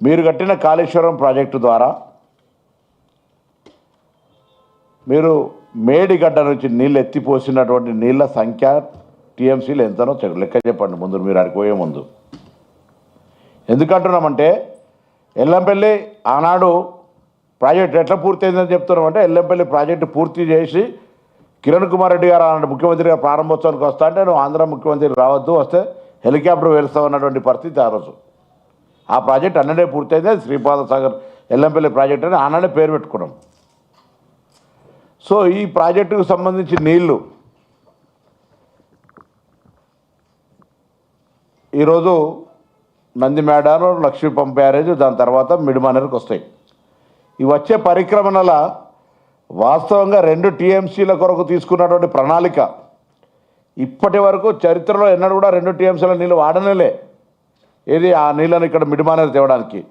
మీరు కట్టిన కాళేశ్వరం ప్రాజెక్టు ద్వారా మీరు మేడిగడ్డ నుంచి నీళ్ళు ఎత్తిపోసినటువంటి నీళ్ళ సంఖ్య టీఎంసీలు ఎంతనో లెక్క చెప్పండి ముందు మీరు అడిగిపోయే ముందు. ఎందుకంటున్నామంటే ఎల్లంపల్లి ఆనాడు ప్రాజెక్ట్ ఎట్లా పూర్తయిందని చెప్తున్నామంటే ఎల్లంపల్లి ప్రాజెక్టు పూర్తి చేసి కిరణ్ కుమార్ రెడ్డి గారు ఆనాడు ముఖ్యమంత్రిగా ప్రారంభోత్సవానికి వస్తా అంటే నువ్వు ఆంధ్ర ముఖ్యమంత్రి రావద్దు వస్తే హెలికాప్టర్ వెలుస్తావు అన్నటువంటి పరిస్థితి ఆ రోజు. ఆ ప్రాజెక్ట్ అన్నడే పూర్తయితే శ్రీపాద సాగర్ ఎల్లంపల్లి ప్రాజెక్ట్ అని అన్నడే పేరు పెట్టుకున్నాం. సో ఈ ప్రాజెక్టుకు సంబంధించి నీళ్ళు ఈరోజు నందిమేడారు లక్ష్మీ పంప్ బ్యారేజ్ దాని తర్వాత మిడిమానర్కి వస్తాయి. ఇవి వచ్చే పరిక్రమణల వాస్తవంగా రెండు టీఎంసీల కొరకు తీసుకున్నటువంటి ప్రణాళిక. ఇప్పటి వరకు చరిత్రలో ఎన్నడూ కూడా రెండు టీఎంసీల నీళ్ళు వాడనేలే. ఏది ఆ నీళ్ళని ఇక్కడ మిడిమానేది తేవడానికి.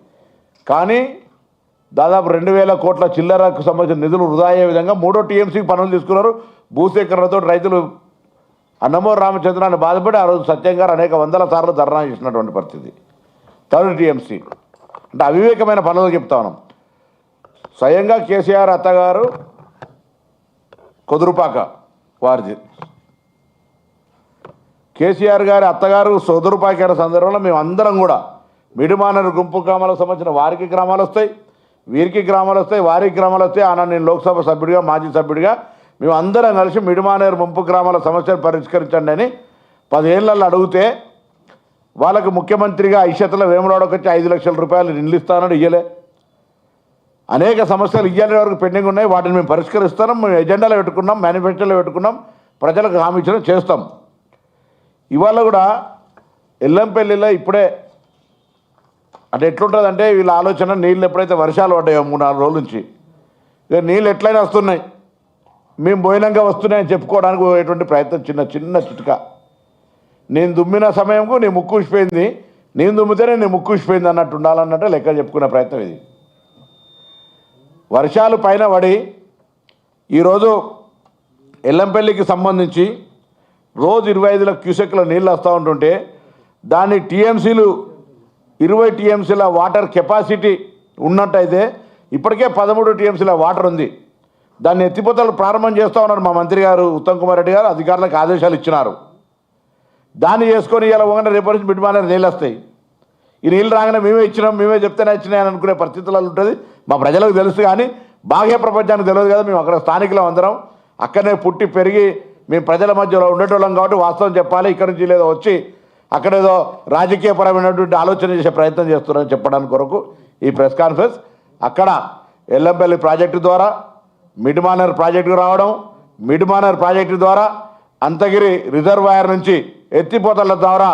కానీ దాదాపు రెండు వేల కోట్ల చిల్లరకు సంబంధించిన నిధులు వృధా అయ్యే విధంగా మూడో టీఎంసీకి పనులు తీసుకున్నారు. భూసేకరణతో రైతులు అన్నమో రామచంద్రాన్ని బాధపడి ఆ రోజు సత్యం గారు అనేక వందల సార్లు ధర్నా చేసినటువంటి పరిస్థితి. Third TMC. అంటే అవివేకమైన పనులు చెప్తా ఉన్నాం. స్వయంగా కేసీఆర్ అత్తగారు కుదురుపాక వారిది. కేసీఆర్ గారి అత్తగారు సోదరు సోదరుపాకైన సందర్భంలో మేము అందరం కూడా మిడిమానరు గుంపు గ్రామాలకు సంబంధించిన వారికి గ్రామాలు వస్తాయి వీరికి గ్రామాలు వస్తాయి వారికి గ్రామాలు వస్తాయి. ఆనా నేను లోక్సభ సభ్యుడిగా మాజీ సభ్యుడిగా మేము అందరం కలిసి మిడిమానేరు ముంపు గ్రామాల సమస్యను పరిష్కరించండి అని పదేళ్ళలో అడిగితే వాళ్ళకు ముఖ్యమంత్రిగా ఐషతలో వేములాడకు వచ్చి ఐదు లక్షల రూపాయలు నిలుస్తానని ఇయ్యలే. అనేక సమస్యలు ఇయ్యాలి వరకు పెండింగ్ ఉన్నాయి. వాటిని మేము పరిష్కరిస్తాం మేము ఎజెండాలో పెట్టుకున్నాం మేనిఫెస్టోలో పెట్టుకున్నాం. ప్రజలకు హామీ ఇచ్చడం చేస్తాం. ఇవాళ కూడా ఎల్లంపల్లిలో ఇప్పుడే అంటే ఎట్లుంటుందంటే వీళ్ళ ఆలోచన నీళ్ళు ఎప్పుడైతే వర్షాలు పడ్డాయో మూడు నాలుగు రోజుల నుంచి ఇక నీళ్ళు ఎట్లయినా వస్తున్నాయి. మేము పోయినాక వస్తున్నాయని చెప్పుకోవడానికి పోయేటువంటి ప్రయత్నం చిన్న చిన్న చిట్క. నేను దుమ్మిన సమయంకు నీ ముక్కుసిపోయింది నేను దుమ్మితేనే నీ ముక్కు ఊసిపోయింది అన్నట్టు ఉండాలన్నట్టు లెక్క చెప్పుకునే ప్రయత్నం ఇది. వర్షాలు పైన పడి ఈరోజు ఎల్లంపల్లికి సంబంధించి రోజు ఇరవై ఐదుల క్యూసెక్ల నీళ్ళు వస్తూ ఉంటుంటే దాన్ని టీఎంసీలు ఇరవై టీఎంసీల వాటర్ కెపాసిటీ ఉన్నట్టయితే ఇప్పటికే పదమూడు టీఎంసీల వాటర్ ఉంది. దాన్ని ఎత్తిపోతలు ప్రారంభం చేస్తూ ఉన్నారు మా మంత్రి గారు ఉత్తమ్ కుమార్ రెడ్డి గారు అధికారులకు ఆదేశాలు ఇచ్చినారు. దాన్ని చేసుకొని ఇలా ఒకటి రేపటి నుంచి మిడిమానే నీళ్ళు వస్తాయి. ఈ నీళ్ళు రాగానే మేమే ఇచ్చినాం మేమే చెప్తేనే ఇచ్చినాయి అని అనుకునే పరిస్థితులలో ఉంటుంది. మా ప్రజలకు తెలుసు కానీ బాహ్య ప్రపంచానికి తెలియదు కదా మేము అక్కడ స్థానికులం అందరం. అక్కడనే పుట్టి పెరిగి మేము ప్రజల మధ్యలో ఉండేటోళ్ళం కాబట్టి వాస్తవం చెప్పాలి. ఇక్కడ నుంచి లేదో వచ్చి అక్కడేదో రాజకీయపరమైనటువంటి ఆలోచన చేసే ప్రయత్నం చేస్తున్నారని చెప్పడానికి కొరకు ఈ ప్రెస్ కాన్ఫరెన్స్ అక్కడ ఎల్లంపల్లి ప్రాజెక్టు ద్వారా మిడ్ మానర్ ప్రాజెక్టుకు రావడం మిడ్ మానర్ ప్రాజెక్టు ద్వారా అంతగిరి రిజర్వాయర్ నుంచి ఎత్తిపోతల ద్వారా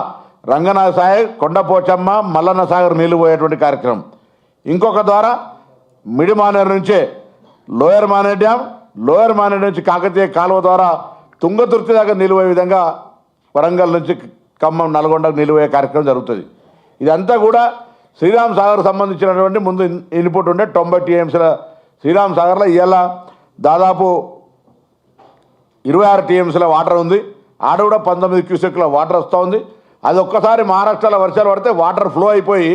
రంగనాథ సాగర్ కొండపోచమ్మ మల్లన్న సాగర్ నీళ్ళు పోయేటువంటి కార్యక్రమం. ఇంకొక ద్వారా మిడ్ మానర్ నుంచే lower Manair dam lower Manair నుంచి కాకతీయ కాలువ ద్వారా తుంగతుర్తి దాకా నిలువే విధంగా వరంగల్ నుంచి ఖమ్మం నల్గొండకు నిలువయ్యే కార్యక్రమం జరుగుతుంది. ఇదంతా కూడా శ్రీరామ్ సాగర్ సంబంధించినటువంటి ముందు ఇన్పుట్ ఉండే తొంభై టీఎంసీల శ్రీరామ్ సాగర్లో ఇవాళ దాదాపు ఇరవై ఆరు టీఎంసీల వాటర్ ఉంది. ఆడ కూడా పంతొమ్మిది క్యూసెక్ల వాటర్ వస్తూ ఉంది. అది ఒక్కసారి మహారాష్ట్రలో వర్షాలు పడితే వాటర్ ఫ్లో అయిపోయి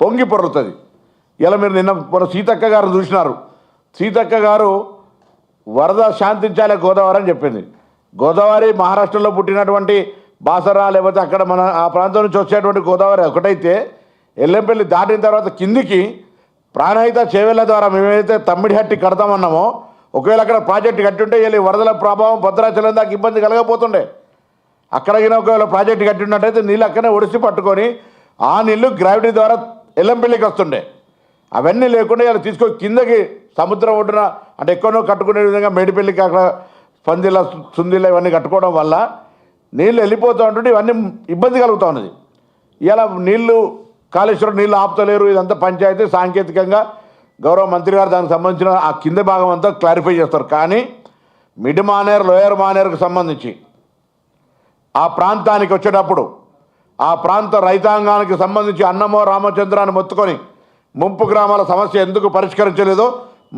పొంగి పొరుతుంది ఇలా మీరు నిన్న మన సీతక్క గారు చూసినారు. సీతక్క గారు వరద శాంతించాలే గోదావరి అని చెప్పింది. గోదావరి మహారాష్ట్రలో పుట్టినటువంటి బాసరా లేకపోతే అక్కడ మన ఆ ప్రాంతం నుంచి వచ్చేటువంటి గోదావరి ఒకటైతే ఎల్లంపల్లి దాటిన తర్వాత కిందికి ప్రాణహిత చేవెళ్ళ ద్వారా మేమైతే తమ్మిడిహట్టి కడతామన్నామో ఒకవేళ అక్కడ ప్రాజెక్టు కట్టుంటే వీళ్ళు వరదల ప్రభావం భద్రాచలం దాకా ఇబ్బంది కలగపోతుండే. అక్కడ ఒకవేళ ప్రాజెక్టు కట్టి ఉన్నట్టయితే నీళ్ళు అక్కడనే ఒడిసి పట్టుకొని ఆ నీళ్ళు గ్రావిటీ ద్వారా ఎల్లంపల్లికి వస్తుండే. అవన్నీ లేకుండా ఇలా తీసుకొని కిందకి సముద్రం ఒడ్డున అంటే ఎక్కడో కట్టుకునే విధంగా మేడిపల్లికి అక్కడ పందిల సుందిల ఇవన్నీ కట్టుకోవడం వల్ల నీళ్ళు వెళ్ళిపోతూ ఉంటుంటే ఇవన్నీ ఇబ్బంది కలుగుతూ ఉన్నది. ఇలా నీళ్ళు కాళేశ్వరం నీళ్ళు ఆపుతలేరు ఇదంతా పంచాయతీ సాంకేతికంగా గౌరవ మంత్రి గారు దానికి సంబంధించిన ఆ కింద భాగం అంతా క్లారిఫై చేస్తారు. కానీ మిడ్ మానేర్ లోయర్ మానేర్కు సంబంధించి ఆ ప్రాంతానికి వచ్చేటప్పుడు ఆ ప్రాంత రైతాంగానికి సంబంధించి అన్నమో రామచంద్రాన్ని మొత్తుకొని ముంపు గ్రామాల సమస్య ఎందుకు పరిష్కరించలేదో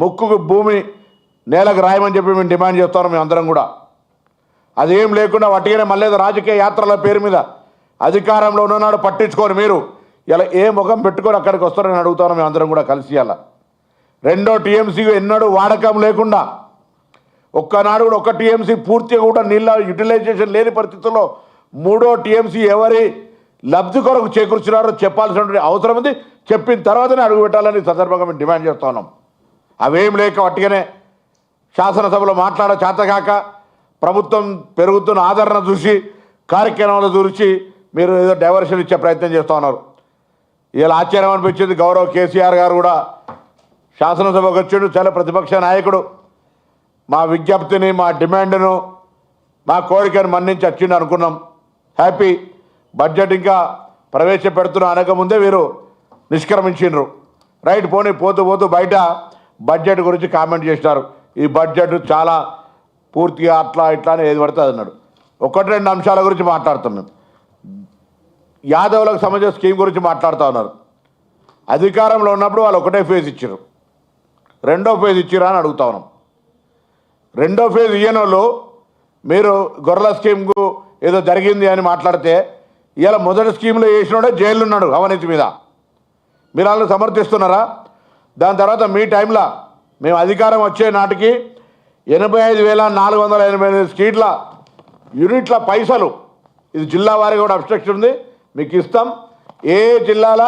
ముక్కుకు భూమి నేలకు రాయమని చెప్పి మేము డిమాండ్ చేస్తున్నాం మేము అందరం కూడా. అదేం లేకుండా వట్టిగానే మళ్ళీ రాజకీయ యాత్రల పేరు మీద అధికారంలో ఉన్ననాడు పట్టించుకొని మీరు. ఇలా ఏ ముఖం పెట్టుకొని అక్కడికి వస్తారని అడుగుతాను మేము అందరం కూడా కలిసి అలా రెండో టీఎంసీ ఎన్నడూ వాడకం లేకుండా ఒక్కనాడు కూడా ఒక్క టీఎంసీ పూర్తిగా కూడా నీళ్ళ యూటిలైజేషన్ లేని పరిస్థితుల్లో మూడో టీఎంసీ ఎవరి లబ్ధి కొరకు చేకూర్చున్నారో చెప్పాల్సినటువంటి అవసరం ఉంది. చెప్పిన తర్వాతనే అడుగు పెట్టాలని సందర్భంగా మేము డిమాండ్ చేస్తున్నాం అవేం లేక వట్టిగానే శాసనసభలో మాట్లాడ చేతకాక ప్రభుత్వం పెరుగుతున్న ఆదరణ చూసి కార్యక్రమాలు చూసి మీరు ఏదో డైవర్షన్ ఇచ్చే ప్రయత్నం చేస్తూ ఉన్నారు. ఇలా ఆశ్చర్యం అనిపించింది. గౌరవ్ కేసీఆర్ గారు కూడా శాసనసభకు వచ్చిండు. చాలా ప్రతిపక్ష నాయకుడు. మా విజ్ఞప్తిని మా డిమాండ్ను మా కోరికను మన్నించి వచ్చిండు అనుకున్నాం. హ్యాపీ. బడ్జెట్ ఇంకా ప్రవేశపెడుతున్న అనక ముందే వీరు నిష్క్రమించిండ్రు. రైట్ పోనీ పోతూ పోతూ బయట బడ్జెట్ గురించి కామెంట్ చేసినారు. ఈ బడ్జెట్ చాలా పూర్తిగా అట్లా ఇట్లా అని ఏది పడితే అది అన్నాడు. ఒకటి రెండు అంశాల గురించి మాట్లాడుతాం మేము యాదవులకు సంబంధించిన స్కీమ్ గురించి మాట్లాడుతూ ఉన్నారు. అధికారంలో ఉన్నప్పుడు వాళ్ళు ఒకటే ఫేజ్ ఇచ్చారు రెండో ఫేజ్ ఇచ్చిరా అని అడుగుతా ఉన్నాం. రెండో ఫేజ్ ఇయ్యని వాళ్ళు మీరు గొర్రెల స్కీమ్కు ఏదో జరిగింది అని మాట్లాడితే ఇలా మొదటి స్కీమ్లో వేసినోడే జైలు ఉన్నాడు అవినీతి మీద. మీరు వాళ్ళని సమర్థిస్తున్నారా? దాని తర్వాత మీ టైంలో మేము అధికారం వచ్చే నాటికి ఎనభై ఐదు వేల నాలుగు వందల ఎనభై ఎనిమిది స్ట్రీట్ల యూనిట్ల పైసలు ఇది జిల్లా వారికి కూడా అబ్స్ట్రక్షన్ ఉంది మీకు ఇస్తాం. ఏ జిల్లాల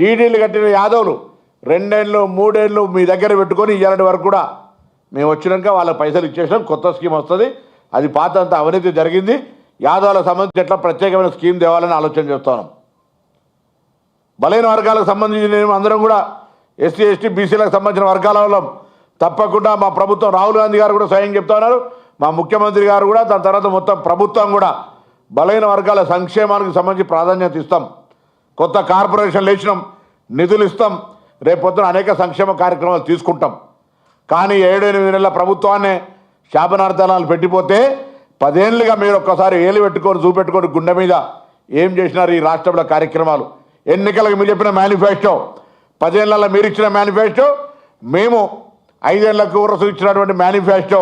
డీడీలు కట్టిన యాదవులు రెండేళ్ళు మూడేళ్ళు మీ దగ్గర పెట్టుకొని ఇయ్యాలంటి వరకు కూడా మేము వచ్చినాక వాళ్ళ పైసలు ఇచ్చేసాం కొత్త స్కీమ్ వస్తుంది. అది పాత అంత అవినీతి జరిగింది. యాదవులకు సంబంధించి ఎట్లా ప్రత్యేకమైన స్కీమ్ తేవాలని ఆలోచన చేస్తున్నాం. బలైన వర్గాలకు సంబంధించి అందరం కూడా ఎస్సీ ఎస్టీ బీసీలకు సంబంధించిన వర్గాల వాళ్ళం తప్పకుండా మా ప్రభుత్వం రాహుల్ గాంధీ గారు కూడా స్వయం చెప్తా ఉన్నారు. మా ముఖ్యమంత్రి గారు కూడా దాని తర్వాత మొత్తం ప్రభుత్వం కూడా బలైన వర్గాల సంక్షేమానికి సంబంధించి ప్రాధాన్యత ఇస్తాం. కొత్త కార్పొరేషన్లు లేచినాం నిధులు ఇస్తాం. రేపొద్దున అనేక సంక్షేమ కార్యక్రమాలు తీసుకుంటాం. కానీ ఏడు ఎనిమిది నెలల ప్రభుత్వాన్ని శాపనార్థాలు పెట్టిపోతే పదేళ్ళుగా మీరు ఒక్కసారి ఏలు పెట్టుకొని చూపెట్టుకొని గుండె మీద ఏం చేసినారు ఈ రాష్ట్రంలో కార్యక్రమాలు? ఎన్నికలకు మీరు చెప్పిన మేనిఫెస్టో పదేళ్ళలో మీరు ఇచ్చిన మేనిఫెస్టో మేము ఐదేళ్ళకు వరసు ఇచ్చినటువంటి మేనిఫెస్టో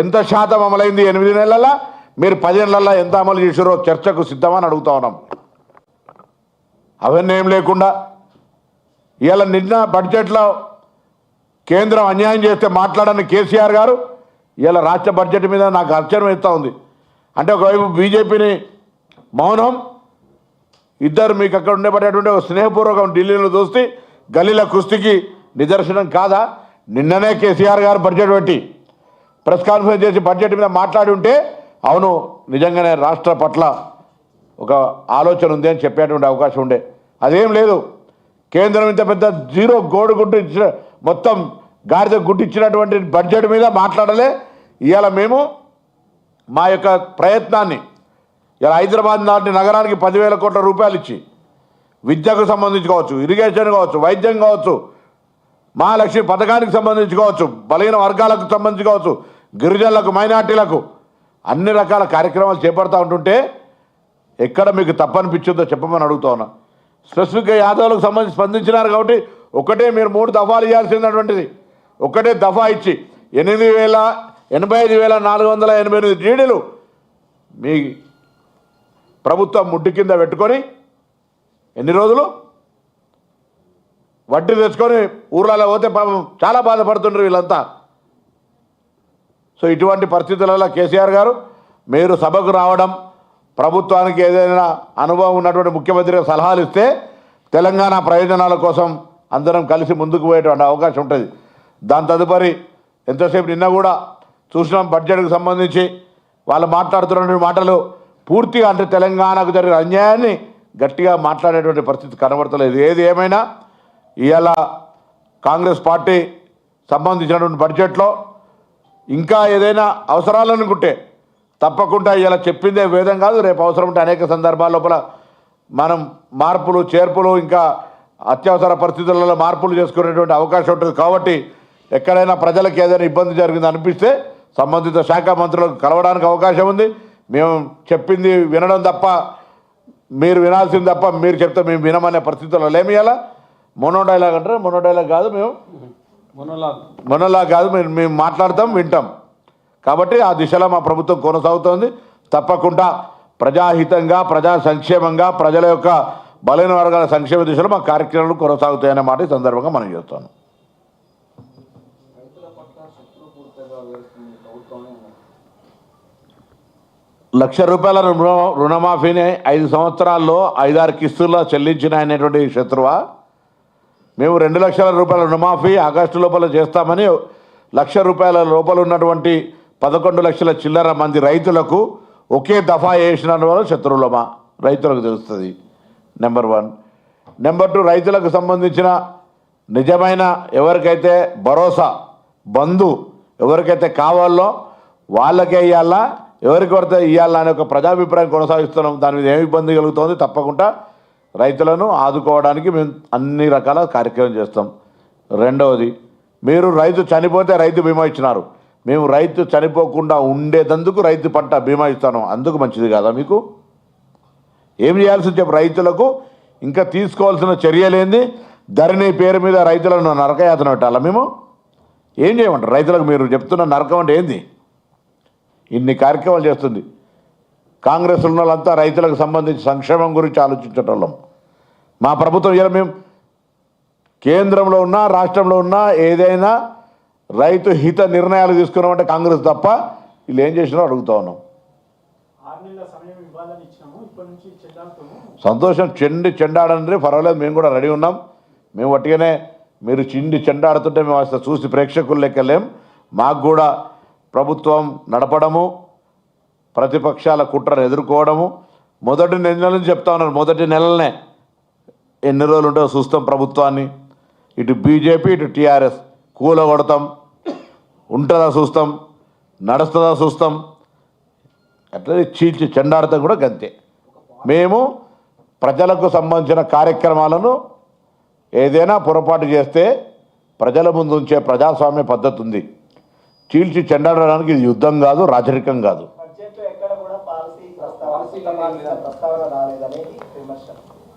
ఎంత శాతం అమలైంది? ఎనిమిది నెలల? మీరు పదేళ్ళలో ఎంత అమలు చేసారో చర్చకు సిద్ధమని అడుగుతా ఉన్నాం. అవన్నీ ఏం లేకుండా ఇవాళ నిన్న బడ్జెట్లో కేంద్రం అన్యాయం చేస్తే మాట్లాడని కేసీఆర్ గారు ఇలా రాష్ట్ర బడ్జెట్ మీద నాకు ఆశ్చర్యం ఇస్తూ ఉంది. అంటే ఒకవైపు బీజేపీని మౌనం ఇద్దరు మీకు అక్కడ ఉండేపడేటువంటి ఒక స్నేహపూర్వకం ఢిల్లీలో చూస్తే గల్లీల కుస్తీకి నిదర్శనం కాదా? నిన్ననే కేసీఆర్ గారు బడ్జెట్ పెట్టి ప్రెస్ కాన్ఫరెన్స్ చేసి బడ్జెట్ మీద మాట్లాడి ఉంటే అవును నిజంగానే రాష్ట్ర పట్ల ఒక ఆలోచన ఉంది అని చెప్పేటువంటి అవకాశం ఉండే. అదేం లేదు. కేంద్రం ఇంత పెద్ద జీరో గోడు గుడ్డు ఇచ్చిన మొత్తం గాడిద గుడ్డు ఇచ్చినటువంటి బడ్జెట్ మీద మాట్లాడలే. ఇవాళ మేము మా యొక్క ప్రయత్నాన్ని ఇలా హైదరాబాద్ లాంటి నగరానికి పదివేల కోట్ల రూపాయలు ఇచ్చి విద్యకు సంబంధించి కావచ్చు ఇరిగేషన్ కావచ్చు వైద్యం కావచ్చు మహాలక్ష్మి పథకానికి సంబంధించి కావచ్చు బలహీన వర్గాలకు సంబంధించి కావచ్చు గిరిజనులకు మైనార్టీలకు అన్ని రకాల కార్యక్రమాలు చేపడతా ఉంటుంటే ఎక్కడ మీకు తప్పనిపించిందో చెప్పమని అడుగుతా ఉన్నా. స్పెసిఫిక్గా యాదవులకు సంబంధించి స్పందించినారు కాబట్టి ఒకటే మీరు మూడు దఫాలు ఇవ్వాల్సినటువంటిది. ఒకటే దఫా ఇచ్చి ఎనిమిది వేల ఎనభై ఐదు వేల నాలుగు వందల ఎనభై ఎనిమిది డీడీలు మీ ప్రభుత్వం ముడ్డు కింద పెట్టుకొని ఎన్ని రోజులు? వడ్డీ తెచ్చుకొని ఊర్లలో పోతే పాపం చాలా బాధపడుతుండ్రు వీళ్ళంతా. సో ఇటువంటి పరిస్థితులలో కేసీఆర్ గారు మీరు సభకు రావడం ప్రభుత్వానికి ఏదైనా అనుభవం ఉన్నటువంటి ముఖ్యమంత్రి సలహాలు ఇస్తే తెలంగాణ ప్రయోజనాల కోసం అందరం కలిసి ముందుకు పోయేటువంటి అవకాశం ఉంటుంది. దాని తదుపరి ఎంతసేపు నిన్న కూడా చూసినాం బడ్జెట్కి సంబంధించి వాళ్ళు మాట్లాడుతున్నటువంటి మాటలు పూర్తిగా అంటే తెలంగాణకు జరిగిన అన్యాయాన్ని గట్టిగా మాట్లాడేటువంటి పరిస్థితి కనబడతలేదు. ఏది ఏమైనా ఇవాళ కాంగ్రెస్ పార్టీ సంబంధించినటువంటి బడ్జెట్లో ఇంకా ఏదైనా అవసరాలు అనుకుంటే తప్పకుండా ఇలా చెప్పిందే వేదం కాదు. రేపు అవసరం ఉంటే అనేక సందర్భాల లోపల మనం మార్పులు చేర్పులు ఇంకా అత్యవసర పరిస్థితులలో మార్పులు చేసుకునేటువంటి అవకాశం ఉంటుంది. కాబట్టి ఎక్కడైనా ప్రజలకు ఏదైనా ఇబ్బంది జరిగింది అనిపిస్తే సంబంధిత శాఖ మంత్రులకు కలవడానికి అవకాశం ఉంది. మేము చెప్పింది వినడం తప్ప మీరు వినాల్సింది తప్ప మీరు చెప్తే మేము వినమనే పరిస్థితుల్లో ఏమి ఇలా మొనో డైలాగ్ అంటారు? మొనో డైలాగ్ కాదు మేము. మొనలాగ్ మనలా కాదు మేము మేము మాట్లాడతాం వింటాం. కాబట్టి ఆ దిశలో మా ప్రభుత్వం కొనసాగుతోంది. తప్పకుండా ప్రజాహితంగా ప్రజా సంక్షేమంగా ప్రజల యొక్క బలైన వర్గాల సంక్షేమ దిశలో మా కార్యక్రమాలు కొనసాగుతాయనే మాట ఈ సందర్భంగా మనం అన్నారు లక్ష రూపాయల రుణ రుణమాఫీని ఐదు సంవత్సరాల్లో ఐదారు కిస్తుల్లో చెల్లించిన అనేటువంటి శత్రువా? మేము రెండు లక్షల రూపాయల రుణమాఫీ ఆగస్టు లోపల చేస్తామని లక్ష రూపాయల లోపల ఉన్నటువంటి పదకొండు లక్షల చిల్లర మంది రైతులకు ఒకే దఫా వేసిన వాళ్ళు శత్రువులమా? రైతులకు తెలుస్తుంది. నెంబర్ వన్ నెంబర్ టూ రైతులకు సంబంధించిన నిజమైన ఎవరికైతే భరోసా బంధు ఎవరికైతే కావాలో వాళ్ళకే ఇవ్వాలా ఎవరికి పడితే ఇవ్వాలా అనే ఒక ప్రజాభిప్రాయం కొనసాగిస్తున్నాం. దాని మీద ఏమి ఇబ్బంది కలుగుతుంది తప్పకుండా రైతులను ఆదుకోవడానికి మేము అన్ని రకాల కార్యక్రమం చేస్తాం. రెండవది మీరు రైతు చనిపోతే రైతు బీమా ఇచ్చినారు. మేము రైతు చనిపోకుండా ఉండేదందుకు రైతు పంట బీమా ఇస్తాను. అందుకు మంచిది కాదా మీకు? ఏం చేయాల్సి చెప్పు రైతులకు ఇంకా తీసుకోవాల్సిన చర్యలేంది ధరణి పేరు మీద రైతులను నరకయాతన పెట్టాలా మేము? ఏం చేయమంటారు? రైతులకు మీరు చెప్తున్న నరకం అంటే ఏంది? ఇన్ని కార్యక్రమాలు చేస్తుంది. కాంగ్రెస్ ఉన్న వాళ్ళంతా రైతులకు సంబంధించి సంక్షేమం గురించి ఆలోచించటం మా ప్రభుత్వం ఇలా మేము కేంద్రంలో ఉన్నా రాష్ట్రంలో ఉన్నా ఏదైనా రైతు హిత నిర్ణయాలు తీసుకున్నామంటే కాంగ్రెస్ తప్ప వీళ్ళు ఏం చేసినారో అడుగుతా ఉన్నాం. సంతోషం చెండి చెండాడంటే పర్వాలేదు మేము కూడా రెడీ ఉన్నాం. మేము వట్టిగానే మీరు చిండి చెండాడుతుంటే మేము అసలు చూసి ప్రేక్షకులు లెక్కలేం. మాకు కూడా ప్రభుత్వం నడపడము. ప్రతిపక్షాల కుట్రను ఎదుర్కోవడము. మొదటి నెల చెప్తా ఉన్నారు. మొదటి నెలలనే ఎన్ని రోజులు ఉంటుందో చూస్తాం ప్రభుత్వాన్ని. ఇటు బీజేపీ ఇటు టీఆర్ఎస్ కూలగొడతాం. ఉంటుందా చూస్తాం. నడుస్తుందా చూస్తాం. అట్లనే చీల్చి చెండాడతాం కూడా గంతే. మేము ప్రజలకు సంబంధించిన కార్యక్రమాలను ఏదైనా పొరపాటు చేస్తే ప్రజల ముందు ఉంచే ప్రజాస్వామ్య పద్ధతి ఉంది. చీల్చి చెండాడడానికి ఇది యుద్ధం కాదు రాజరికం కాదు బడ్జెట్ ఎక్కడ కూడా పాలసీ ప్రస్తావన ప్రస్తావన రాలేదనేది విమర్శ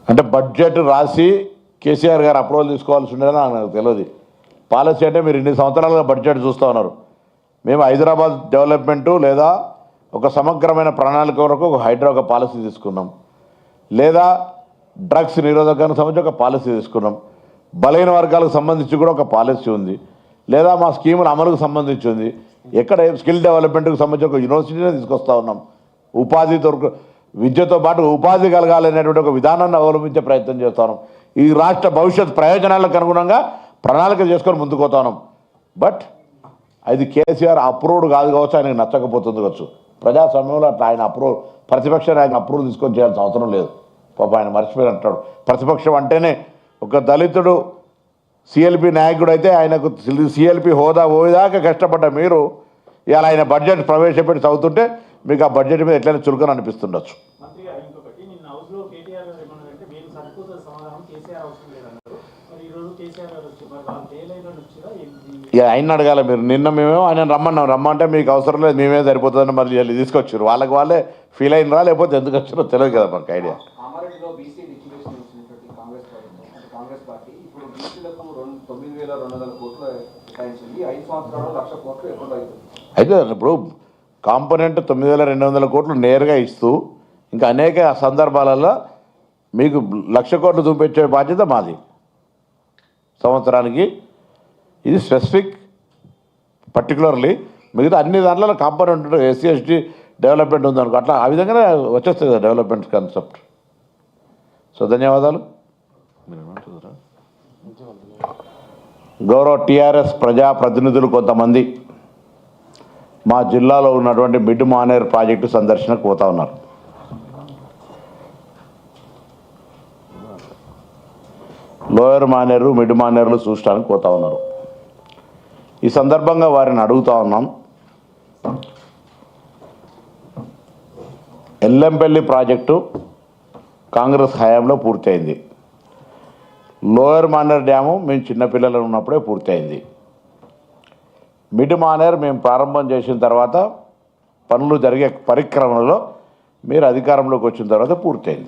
అంటే బడ్జెట్ రాసి కేసీఆర్ గారు అప్రూవల్ తీసుకోవాల్సి ఉండేది నాకు తెలియదు. పాలసీ అంటే మీరు ఇన్ని సంవత్సరాలుగా బడ్జెట్ చూస్తూ ఉన్నారు. మేము హైదరాబాద్ డెవలప్మెంటు లేదా ఒక సమగ్రమైన ప్రణాళిక కొరకు ఒక హైడ్రా ఒక పాలసీ తీసుకున్నాం. లేదా డ్రగ్స్ నిరోధకానికి సంబంధించి ఒక పాలసీ తీసుకున్నాం. బలైన వర్గాలకు సంబంధించి కూడా ఒక పాలసీ ఉంది. లేదా మా స్కీముల అమలుకు సంబంధించి ఉంది. ఎక్కడ స్కిల్ డెవలప్మెంట్కి సంబంధించి ఒక యూనివర్సిటీనే తీసుకొస్తా ఉన్నాం. ఉపాధి దొరకు విద్యతో పాటు ఉపాధి కలగాలనేటువంటి ఒక విధానాన్ని అవలంబించే ప్రయత్నం చేస్తాను. ఈ రాష్ట్ర భవిష్యత్ ప్రయోజనాలకు అనుగుణంగా ప్రణాళిక చేసుకొని ముందుకు పోతాను. బట్ అది కేసీఆర్ అప్రూవ్డ్ కాదు కావచ్చు ఆయనకు నచ్చకపోతుంది కావచ్చు. ప్రజాస్వామ్యంలో అట్లా ఆయన అప్రూవ్ ప్రతిపక్ష ఆయన అప్రూవ్ తీసుకొని చేయాల్సిన అవసరం లేదు. పాప ఆయన మర్చిపోయి అంటాడు. ప్రతిపక్షం అంటేనే ఒక దళితుడు సిఎల్పి నాయకుడు అయితే ఆయనకు సిఎల్పి హోదా పోయేదాకా కష్టపడ్డ మీరు ఇవాళ ఆయన బడ్జెట్ ప్రవేశపెట్టి చదువుతుంటే మీకు ఆ బడ్జెట్ మీద ఎట్లయినా చురుకని అనిపిస్తుండొచ్చు. మరి మరి ఇక ఆయన అడగాలి మీరు. నిన్న మేమేమో ఆయన రమ్మన్నాం. రమ్మంటే మీకు అవసరం లేదు మేమే సరిపోతుందని మళ్ళీ వీళ్ళు తీసుకొచ్చారు. వాళ్ళకి వాళ్ళే ఫీల్ అయినరా లేకపోతే ఎందుకు వచ్చారో తెలియదు కదా మాకు ఐడియా. అయితే ఇప్పుడు కాంపోనెంట్ తొమ్మిది వేల రెండు వందల కోట్లు నేరుగా ఇస్తూ ఇంకా అనేక సందర్భాలలో మీకు లక్ష కోట్లు చూపించే బాధ్యత మాది. సంవత్సరానికి ఇది స్పెసిఫిక్ పర్టికులర్లీ మిగతా అన్ని దాంట్లో కాంపోనెంట్ ఉంటుంది ఎస్సీ ఎస్టీ డెవలప్మెంట్ ఉందనుకో అట్లా ఆ విధంగానే వచ్చేస్తుంది డెవలప్మెంట్ కాన్సెప్ట్. సో ధన్యవాదాలు. గౌరవ టీఆర్ఎస్ ప్రజాప్రతినిధులు కొంతమంది మా జిల్లాలో ఉన్నటువంటి మిడ్ మానేర్ ప్రాజెక్టు సందర్శనకు పోతా ఉన్నారు. లోయర్ మానేరు మిడ్ మానేర్లు చూడటానికి పోతా ఉన్నారు. ఈ సందర్భంగా వారిని అడుగుతా ఉన్నాం. ఎల్లంపల్లి ప్రాజెక్టు కాంగ్రెస్ హయాంలో పూర్తయింది. లోయర్ మానేర్ డ్యాము మేము చిన్నపిల్లలు ఉన్నప్పుడే పూర్తయింది. మిడ్ మానేర్ మేము ప్రారంభం చేసిన తర్వాత పనులు జరిగే పరిక్రమలో మీరు అధికారంలోకి వచ్చిన తర్వాత పూర్తయింది.